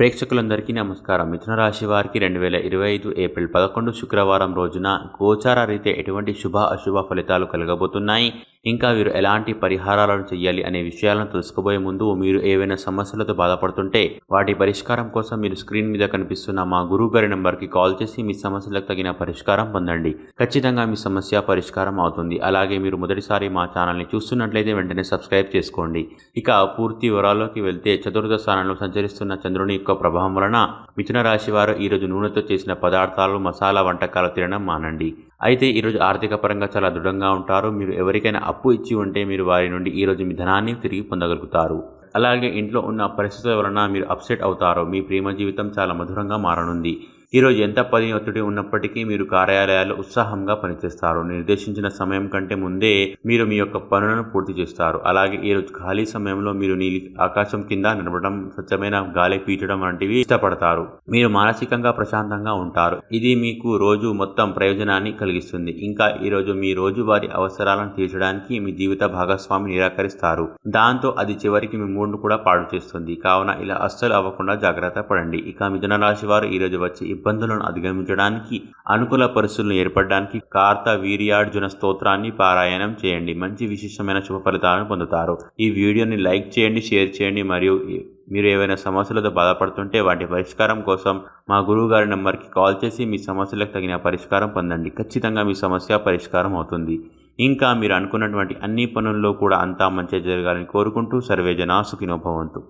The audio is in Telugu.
ప్రేక్షకులందరికీ నమస్కారం. మిథున రాశి వారికి రెండు వేల ఇరవై ఐదు ఏప్రిల్ పదకొండు శుక్రవారం రోజున గోచార రీతే ఎటువంటి శుభ అశుభ ఫలితాలు కలగబోతున్నాయి? ఇంకా వీరు ఎలాంటి పరిహారాలను చేయాలి అనే విషయాలను తెలుసుకోబోయే ముందు మీరు ఏవైనా సమస్యలతో బాధపడుతుంటే వాటి పరిష్కారం కోసం మీరు స్క్రీన్ మీద కనిపిస్తున్న మా గురువు గారి నెంబర్కి కాల్ చేసి మీ సమస్యలకు తగిన పరిష్కారం పొందండి. ఖచ్చితంగా మీ సమస్య పరిష్కారం అవుతుంది. అలాగే మీరు మొదటిసారి మా ఛానల్ని చూస్తున్నట్లయితే వెంటనే సబ్స్క్రైబ్ చేసుకోండి. ఇక పూర్తి వివరాల్లోకి వెళ్తే చతుర్థ స్థానంలో సంచరిస్తున్న చంద్రుని యొక్క ప్రభావం వలన మిథున రాశి వారు ఈరోజు నూనెతో చేసిన పదార్థాలు మసాలా వంటకాలు తినడం మానండి. అయితే ఈరోజు ఆర్థిక పరంగా చాలా దృఢంగా ఉంటారు. మీరు ఎవరికైనా అప్పు ఇచ్చి ఉంటే మీరు వారి నుండి ఈరోజు మీ ధనాన్ని తిరిగి పొందగలుగుతారు. అలాగే ఇంట్లో ఉన్న పరిస్థితుల వలన మీరు అప్సెట్ అవుతారు. మీ ప్రేమ జీవితం చాలా మధురంగా మారనుంది. ఈరోజు ఎంత పని ఒత్తిడి ఉన్నప్పటికీ మీరు కార్యాలయాలు ఉత్సాహంగా పనిచేస్తారు. నిర్దేశించిన సమయం కంటే ముందే మీరు మీ యొక్క పనులను పూర్తి చేస్తారు. అలాగే ఈరోజు ఖాళీ సమయంలో మీరు నీలి ఆకాశం కింద నడవడం స్వచ్ఛమైన గాలి పీల్చడం వంటివి ఇష్టపడతారు. మీరు మానసికంగా ప్రశాంతంగా ఉంటారు. ఇది మీకు రోజు మొత్తం ప్రయోజనాన్ని కలిగిస్తుంది. ఇంకా ఈరోజు మీ రోజువారి అవసరాలను తీర్చడానికి మీ జీవిత భాగస్వామి నిరాకరిస్తారు. దాంతో అది చివరికి మీ మూడ్ను కూడా పాడు చేస్తుంది. కావున ఇలా అస్సలు అవ్వకుండా జాగ్రత్త పడండి. ఇక మిథున రాశి వారు ఈరోజు వచ్చి ఇబ్బందులను అధిగమించడానికి అనుకూల పరిస్థితులను ఏర్పడడానికి కార్త వీర్యార్జున స్తోత్రాన్ని పారాయణం చేయండి. మంచి విశేషమైన శుభ ఫలితాలను పొందుతారు. ఈ వీడియోని లైక్ చేయండి షేర్ చేయండి. మరియు మీరు ఏవైనా సమస్యలతో బాధపడుతుంటే వాటి పరిష్కారం కోసం మా గురువు గారి నెంబర్కి కాల్ చేసి మీ సమస్యలకు తగిన పరిష్కారం పొందండి. ఖచ్చితంగా మీ సమస్య పరిష్కారం అవుతుంది. ఇంకా మీరు అనుకున్నటువంటి అన్ని పనుల్లో కూడా అంతా మంచి జరగాలని కోరుకుంటూ సర్వేజన సుఖినోభవంతు